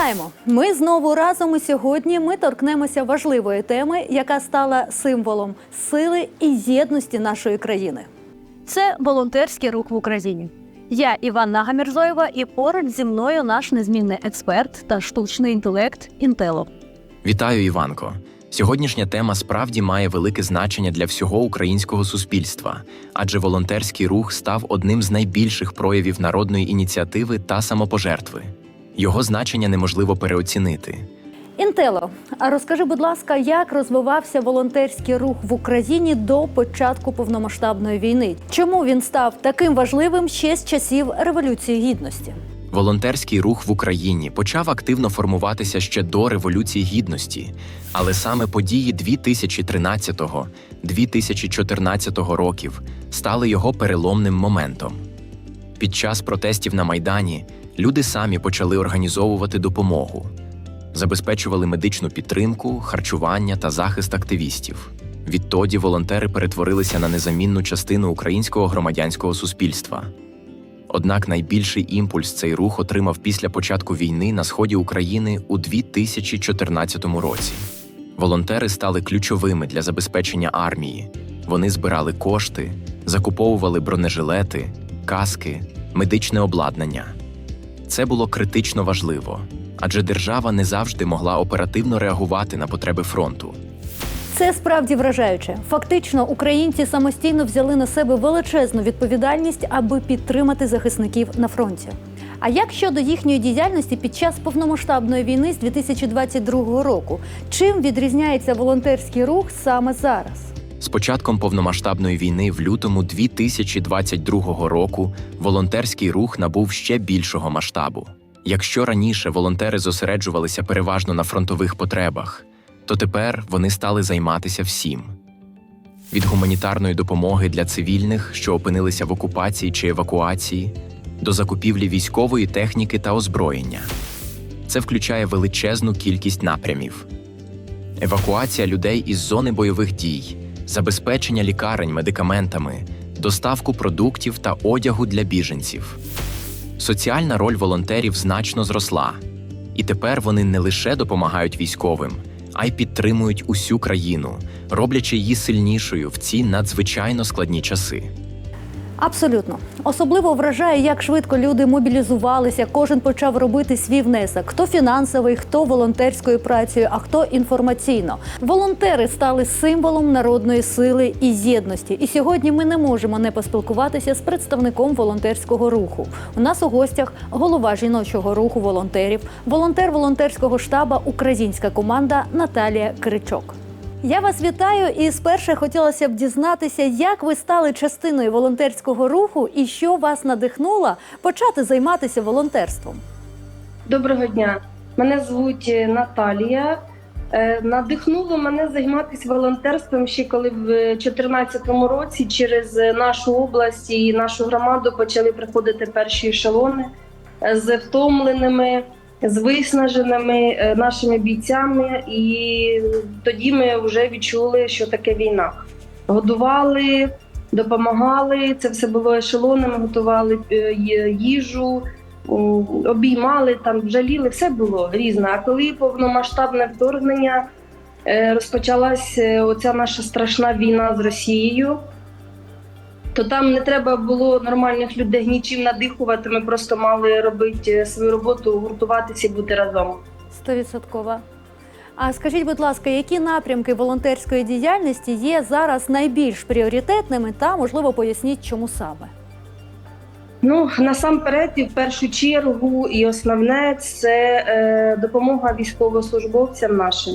Вітаємо! Ми знову разом і сьогодні ми торкнемося важливої теми, яка стала символом сили і єдності нашої країни. Це волонтерський рух в Україні. Я Іванна Гамірзоєва, і поруч зі мною наш незмінний експерт та штучний інтелект Інтело. Вітаю, Іванко. Сьогоднішня тема справді має велике значення для всього українського суспільства, адже волонтерський рух став одним з найбільших проявів народної ініціативи та самопожертви. Його значення неможливо переоцінити. Інтело, а розкажи, будь ласка, як розвивався волонтерський рух в Україні до початку повномасштабної війни? Чому він став таким важливим ще з часів Революції Гідності? Волонтерський рух в Україні почав активно формуватися ще до Революції Гідності, але саме події 2013-2014 років стали його переломним моментом. Під час протестів на Майдані люди самі почали організовувати допомогу, забезпечували медичну підтримку, харчування та захист активістів. Відтоді волонтери перетворилися на незамінну частину українського громадянського суспільства. Однак найбільший імпульс цей рух отримав після початку війни на сході України у 2014 році. Волонтери стали ключовими для забезпечення армії. Вони збирали кошти, закуповували бронежилети, каски, медичне обладнання. Це було критично важливо, адже держава не завжди могла оперативно реагувати на потреби фронту. Це справді вражаюче. Фактично, українці самостійно взяли на себе величезну відповідальність, аби підтримати захисників на фронті. А як щодо їхньої діяльності під час повномасштабної війни з 2022 року? Чим відрізняється волонтерський рух саме зараз? З початком повномасштабної війни в лютому 2022 року волонтерський рух набув ще більшого масштабу. Якщо раніше волонтери зосереджувалися переважно на фронтових потребах, то тепер вони стали займатися всім. Від гуманітарної допомоги для цивільних, що опинилися в окупації чи евакуації, до закупівлі військової техніки та озброєння. Це включає величезну кількість напрямів евакуація людей із зони бойових дій, забезпечення лікарень медикаментами, доставку продуктів та одягу для біженців. Соціальна роль волонтерів значно зросла, і тепер вони не лише допомагають військовим, а й підтримують усю країну, роблячи її сильнішою в ці надзвичайно складні часи. Абсолютно особливо вражає, як швидко люди мобілізувалися. Кожен почав робити свій внесок: хто фінансовий, хто волонтерською працею, а хто інформаційно. Волонтери стали символом народної сили і єдності. І сьогодні ми не можемо не поспілкуватися з представником волонтерського руху. У нас у гостях голова жіночого руху волонтерів, волонтер волонтерського штаба Українська команда Наталія Кричок. Я вас вітаю і спершу хотілося б дізнатися, як ви стали частиною волонтерського руху і що вас надихнуло почати займатися волонтерством. Доброго дня. Мене звуть е, Наталія. Е, Надихнуло мене займатися волонтерством ще коли в 2014 році через нашу область і нашу громаду почали приходити перші ешелони е, з втомленими, з виснаженими е, нашими бійцями. І тоді ми вже відчули, що таке війна. Годували, допомагали. Це все було ешелонами, готували е, їжу. Обіймали там, жаліли, все було різне. А коли повномасштабне вторгнення е, розпочалася оця наша страшна війна з Росією, то там не треба було нормальних людей нічим надихувати. Ми просто мали робити е, свою роботу, гуртуватися і бути разом. Стовідсоткова. А скажіть, будь ласка, які напрямки волонтерської діяльності є зараз найбільш пріоритетними та можливо поясніть, чому саме? Ну насамперед, і в першу чергу, і основне це е, допомога військовослужбовцям нашим.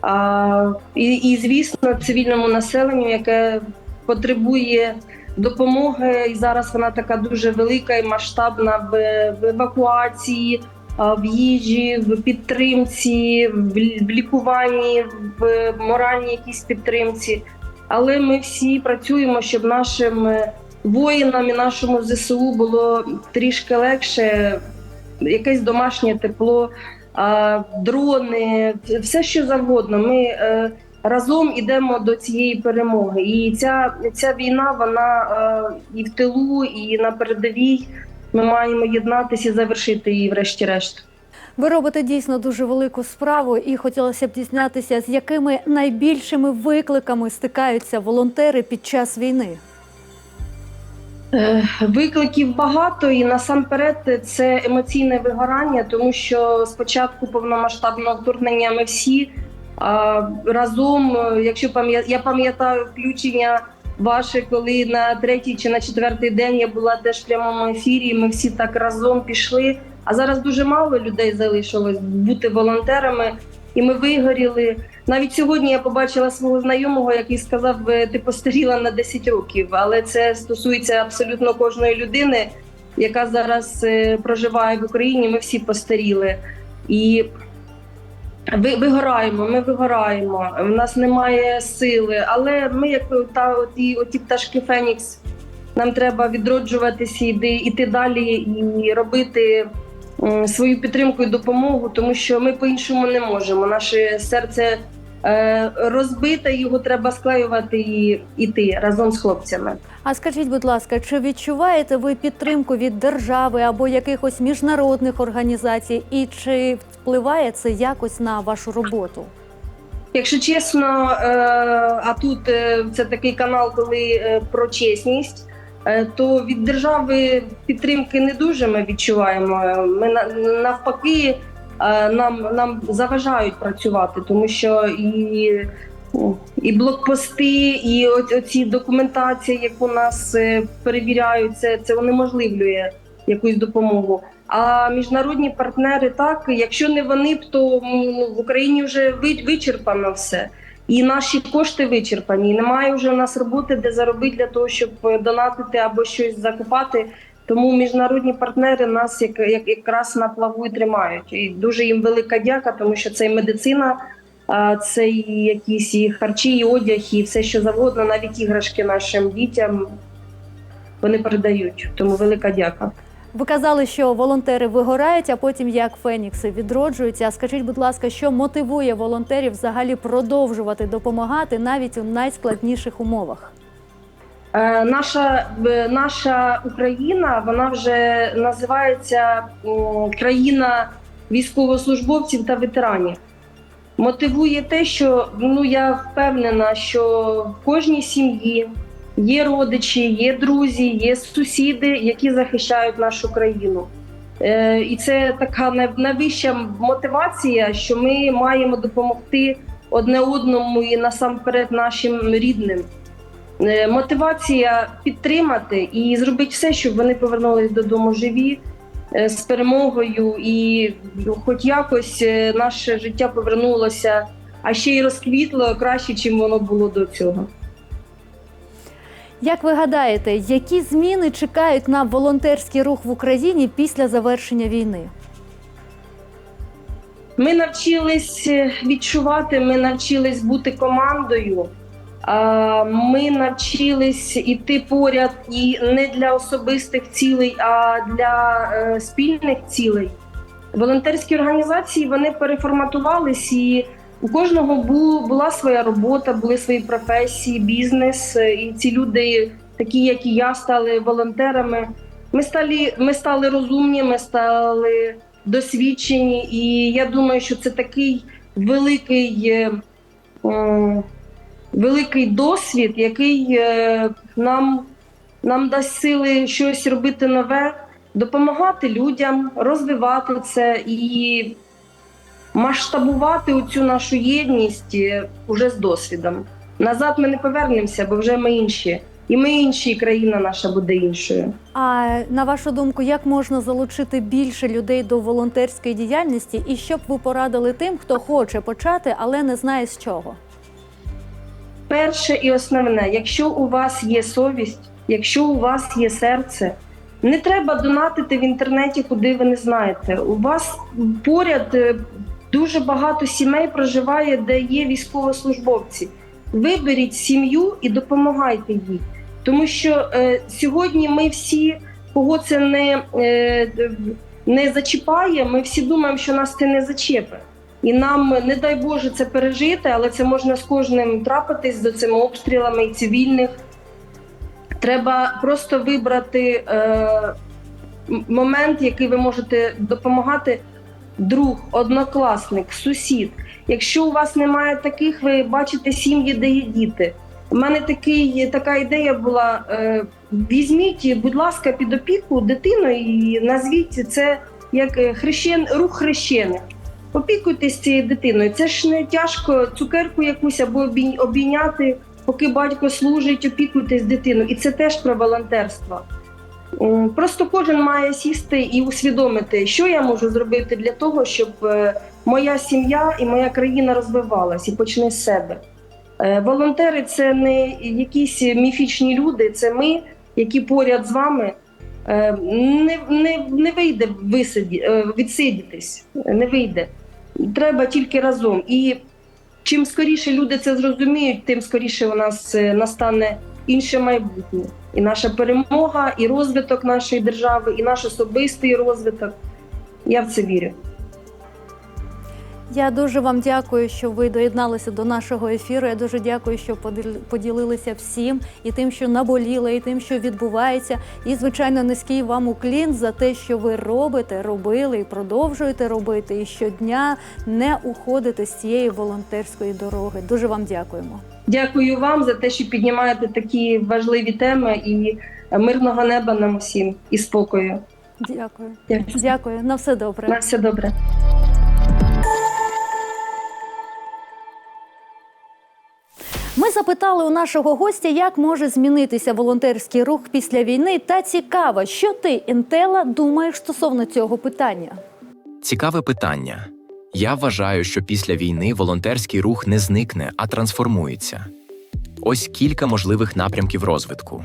А, і, і, звісно, цивільному населенню, яке потребує допомоги, і зараз вона така дуже велика і масштабна в, евакуації, в їжі, в підтримці, в, в лікуванні, в моральній якійсь підтримці. Але ми всі працюємо, щоб нашим е, воїнам і нашому ЗСУ було трішки легше, якесь домашнє тепло, дрони, все що завгодно. Ми е, разом йдемо до цієї перемоги. І ця, ця війна, вона е, і в тилу, і на передовій. Ми маємо єднатися і завершити її, врешті-решт. Ви робите дійсно дуже велику справу, і хотілося б дізнатися, з якими найбільшими викликами стикаються волонтери під час війни. Е, Викликів багато, і насамперед це емоційне вигорання, тому що спочатку повномасштабного вторгнення ми всі разом, е, якщо пам'я... я пам'ятаю включення ваше, коли на третій чи на четвертий день я була теж в прямому ефірі. Ми всі так разом пішли. А зараз дуже мало людей залишилось бути волонтерами, і ми вигоріли. Навіть сьогодні я побачила свого знайомого, який сказав: «Е, ти постаріла на 10 років. Але це стосується абсолютно кожної людини, яка зараз е, проживає в Україні. Ми всі постаріли. І ви- вигораємо, ми вигораємо. У нас немає сили, але ми, як та оті, оті пташки Фенікс, нам треба відроджуватися, іти, іти далі і робити свою підтримку і допомогу, тому що ми по-іншому не можемо. Наше серце е, розбите, його треба склеювати і йти разом з хлопцями. А скажіть, будь ласка, чи відчуваєте ви підтримку від держави або якихось міжнародних організацій, і чи впливає це якось на вашу роботу? Якщо чесно, е, а тут е, це такий канал, коли про чесність, то від держави підтримки не дуже ми відчуваємо. Ми на- навпаки нам, нам заважають працювати, тому що і, і блокпости, і оці документації, яку нас е, перевіряють, це, це унеможливлює якусь допомогу. А міжнародні партнери так, якщо не вони то в Україні вже ви- вичерпано все. І наші кошти вичерпані. І Немає вже у нас роботи, де заробити для того, щоб е, донатити або щось закупати. Тому міжнародні партнери нас як, як якраз на плаву і тримають. І дуже їм велика дяка, тому що це і медицина, це і якісь і харчі, і одяг, і все, що завгодно, навіть іграшки нашим дітям вони передають. Тому велика дяка. Ви казали, що волонтери вигорають, а потім як фенікси відроджуються. Скажіть, будь ласка, що мотивує волонтерів взагалі продовжувати допомагати навіть у найскладніших умовах? Е, Наша е, наша Україна вона вже називається країна військовослужбовців та ветеранів. Мотивує те, що ну я впевнена, що в кожній сім'ї є родичі, є друзі, є сусіди, які захищають нашу країну. Е, І це така най- найвища мотивація, що ми маємо допомогти одне одному і насамперед нашим рідним. Е, мотивація підтримати і зробити все, щоб вони повернулись додому живі е, з перемогою, і хоч якось е, наше життя повернулося, а ще й розквітло краще, чим воно було до цього. Як ви гадаєте, які зміни чекають на волонтерський рух в Україні після завершення війни? Ми навчились відчувати, ми навчились бути командою. Ми навчились іти поряд і не для особистих цілей, а для е, спільних цілей. Волонтерські організації вони переформатувались, і у кожного була своя робота, були свої професії, бізнес. е, І ці люди, такі як і я, стали волонтерами. Ми стали, ми стали розумні, ми стали досвідчені, і я думаю, що це такий великий, е, великий досвід, який е, нам, нам дасть сили щось робити нове, допомагати людям, розвивати це і масштабувати оцю нашу єдність е, уже з досвідом. Назад ми не повернемося, бо вже ми інші. І ми інші, і країна наша буде іншою. А на вашу думку, як можна залучити більше людей до волонтерської діяльності, і що б ви порадили тим, хто хоче почати, але не знає з чого? Перше і основне, якщо у вас є совість, якщо у вас є серце, не треба донатити в інтернеті, куди ви не знаєте. У вас поряд е, дуже багато сімей проживає, де є військовослужбовці. Виберіть сім'ю і допомагайте їй. Тому що е, сьогодні ми всі, кого це не, е, не зачіпає, ми всі думаємо, що нас це не зачепить. І нам, не дай Боже, це пережити, але це можна з кожним трапитись за цими обстрілами і цивільних. Треба просто вибрати е, момент, який ви можете допомагати. друг, однокласник, сусід. Якщо у вас немає таких, ви бачите сім'ї, де є діти. У мене такий, така ідея була: е, візьміть, будь ласка, під опіку дитину і назвіть це як е, хрещен, рух хрещених. Опікуйтесь цією дитиною. Це ж не тяжко цукерку якусь або обій- обійняти, поки батько служить, опікуйтесь дитиною. І це теж про волонтерство. Просто кожен має сісти і усвідомити, що я можу зробити для того, щоб е, моя сім'я і моя країна розвивалась і почне з себе. Е, Волонтери це не якісь міфічні люди, це ми, які поряд з вами. Е, Не, не, не вийде висиді, відсидітись, не вийде. Треба тільки разом. І чим скоріше люди це зрозуміють, тим скоріше у нас е, настане інше майбутнє. І наша перемога, і розвиток нашої держави, і наш особистий розвиток. Я в це вірю. Я дуже вам дякую, що ви доєдналися до нашого ефіру. Я дуже дякую, що поділ- поділилися всім і тим, що наболіло, і тим, що відбувається. І звичайно, низький вам уклін за те, що ви робите, робили і продовжуєте робити. І щодня не уходите з цієї волонтерської дороги. Дуже вам дякуємо. Дякую вам за те, що піднімаєте такі важливі теми і мирного неба нам усім і спокою. Дякую. Дякую. Дякую. На все добре. На все добре. Ми запитали у нашого гостя, як може змінитися волонтерський рух після війни. Та цікаво, що ти, Інтела, думаєш стосовно цього питання. Цікаве питання. Я вважаю, що після війни волонтерський рух не зникне, а трансформується. Ось кілька можливих напрямків розвитку.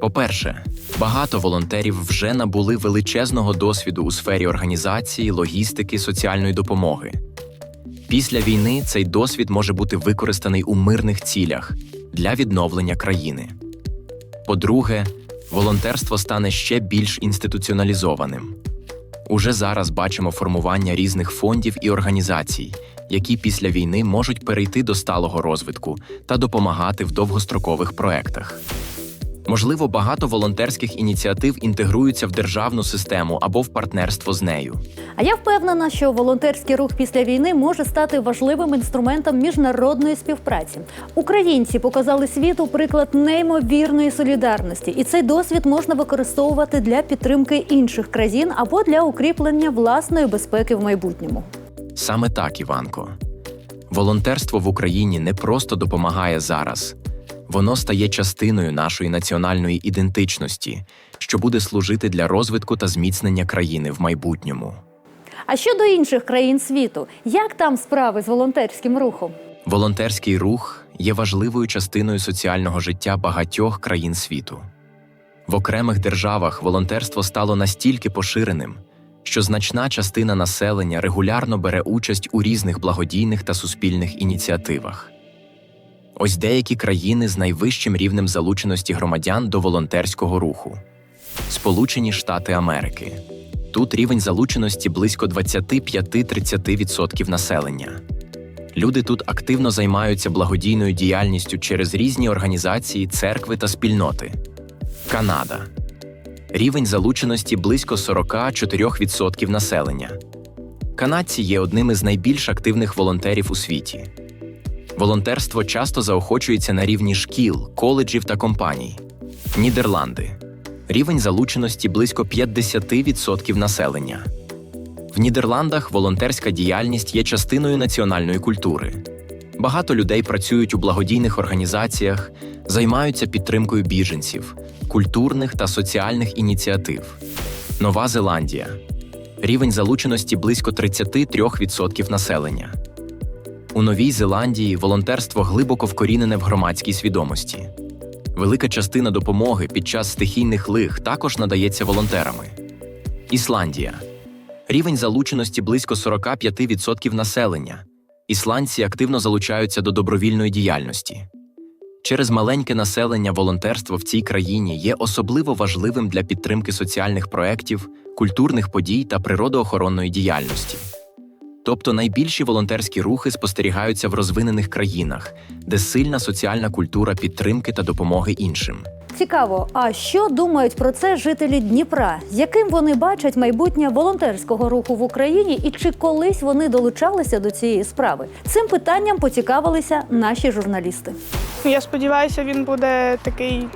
По-перше, багато волонтерів вже набули величезного досвіду у сфері організації, логістики, соціальної допомоги. Після війни цей досвід може бути використаний у мирних цілях для відновлення країни. По-друге, волонтерство стане ще більш інституціоналізованим. Уже зараз бачимо формування різних фондів і організацій, які після війни можуть перейти до сталого розвитку та допомагати в довгострокових проектах. Можливо, багато волонтерських ініціатив інтегруються в державну систему або в партнерство з нею. А я впевнена, що волонтерський рух після війни може стати важливим інструментом міжнародної співпраці. Українці показали світу приклад неймовірної солідарності, і цей досвід можна використовувати для підтримки інших країн або для укріплення власної безпеки в майбутньому. Саме так, Іванко. Волонтерство в Україні не просто допомагає зараз, воно стає частиною нашої національної ідентичності, що буде служити для розвитку та зміцнення країни в майбутньому. А щодо інших країн світу, як там справи з волонтерським рухом? Волонтерський рух є важливою частиною соціального життя багатьох країн світу. В окремих державах волонтерство стало настільки поширеним, що значна частина населення регулярно бере участь у різних благодійних та суспільних ініціативах. Ось деякі країни з найвищим рівнем залученості громадян до волонтерського руху: Сполучені Штати Америки. Тут рівень залученості близько 25-30% населення. Люди тут активно займаються благодійною діяльністю через різні організації, церкви та спільноти. Канада. Рівень залученості близько 44% населення. Канадці є одним із найбільш активних волонтерів у світі. Волонтерство часто заохочується на рівні шкіл, коледжів та компаній. Нідерланди. Рівень залученості близько 50% населення. В Нідерландах волонтерська діяльність є частиною національної культури. Багато людей працюють у благодійних організаціях, займаються підтримкою біженців, культурних та соціальних ініціатив. Нова Зеландія. Рівень залученості близько 33% населення. У Новій Зеландії волонтерство глибоко вкорінене в громадській свідомості. Велика частина допомоги під час стихійних лих також надається волонтерами. Ісландія. Рівень залученості близько 45% населення. Ісландці активно залучаються до добровільної діяльності. Через маленьке населення волонтерство в цій країні є особливо важливим для підтримки соціальних проєктів, культурних подій та природоохоронної діяльності. Тобто найбільші волонтерські рухи спостерігаються в розвинених країнах, де сильна соціальна культура підтримки та допомоги іншим. Цікаво, а що думають про це жителі Дніпра? Яким вони бачать майбутнє волонтерського руху в Україні і чи колись вони долучалися до цієї справи? Цим питанням поцікавилися наші журналісти. Я сподіваюся, він буде такий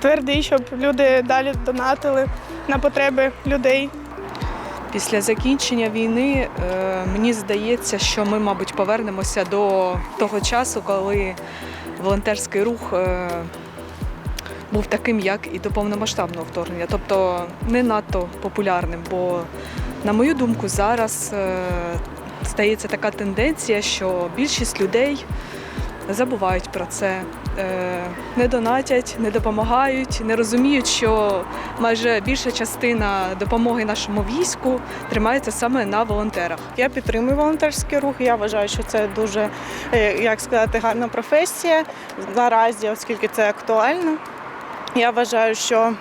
твердий, щоб люди далі донатили на потреби людей. Після закінчення війни е, мені здається, що ми, мабуть, повернемося до того часу, коли волонтерський рух е, був таким, як і до повномасштабного вторгнення, тобто не надто популярним. Бо, на мою думку, зараз е, стається така тенденція, що більшість людей забувають про це, е, не донатять, не допомагають, не розуміють, що майже більша частина допомоги нашому війську тримається саме на волонтерах. Я підтримую волонтерський рух. Я вважаю, що це дуже, е, як сказати, гарна професія наразі, оскільки це актуально. Я вважаю, що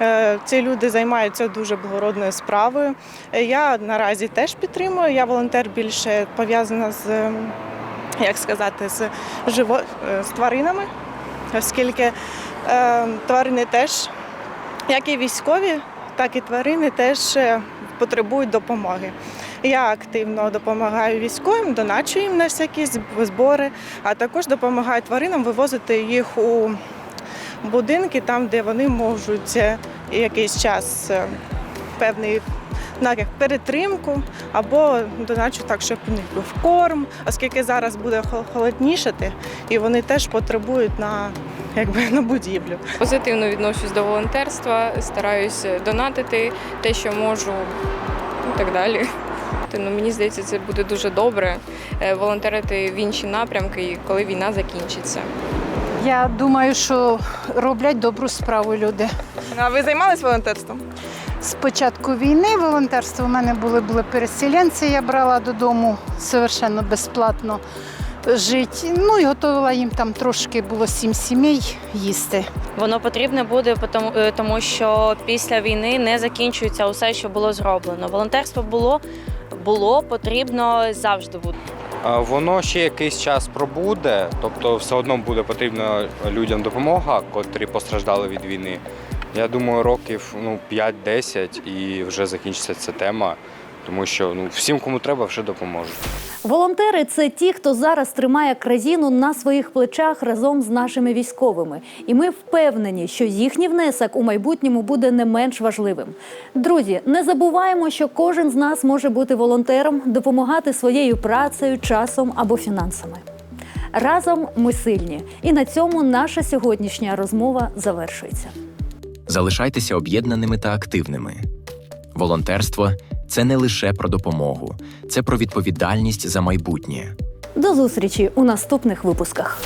е, ці люди займаються дуже благородною справою. Я наразі теж підтримую. Я волонтер більше пов'язана з, як сказати, з, живо, е, з тваринами, оскільки е, тварини теж, як і військові, так і тварини теж е, потребують допомоги. Я активно допомагаю військовим, доначу їм на всякі збори, а також допомагаю тваринам вивозити їх у будинки, там, де вони можуть е, якийсь час певний на як перетримку, або доначу так, щоб у них був корм, оскільки зараз буде холоднішати, і вони теж потребують на, якби, на будівлю. Позитивно відношусь до волонтерства, стараюсь донатити те, що можу, і так далі. Ну, мені здається, це буде дуже добре е, волонтерити в інші напрямки, коли війна закінчиться. Я думаю, що роблять добру справу люди. А ви займалися волонтерством? З початку війни волонтерство у мене були, були переселенці, я брала додому совершенно безплатно жити. Ну і готувала їм там трошки було сім сімей їсти. Воно потрібне буде, тому, е, що після війни не закінчується усе, що було зроблено. Волонтерство було, було потрібно завжди буде. Воно ще якийсь час пробуде, тобто все одно буде потрібна людям допомога, котрі постраждали від війни. Я думаю, років ну, 5-10 і вже закінчиться ця тема, тому що ну, всім, кому треба, вже допоможуть. Волонтери це ті, хто зараз тримає країну на своїх плечах разом з нашими військовими. І ми впевнені, що їхній внесок у майбутньому буде не менш важливим. Друзі, не забуваємо, що кожен з нас може бути волонтером, допомагати своєю працею, часом або фінансами. Разом ми сильні. І на цьому наша сьогоднішня розмова завершується. Залишайтеся об'єднаними та активними. Волонтерство це не лише про допомогу, це про відповідальність за майбутнє. До зустрічі у наступних випусках.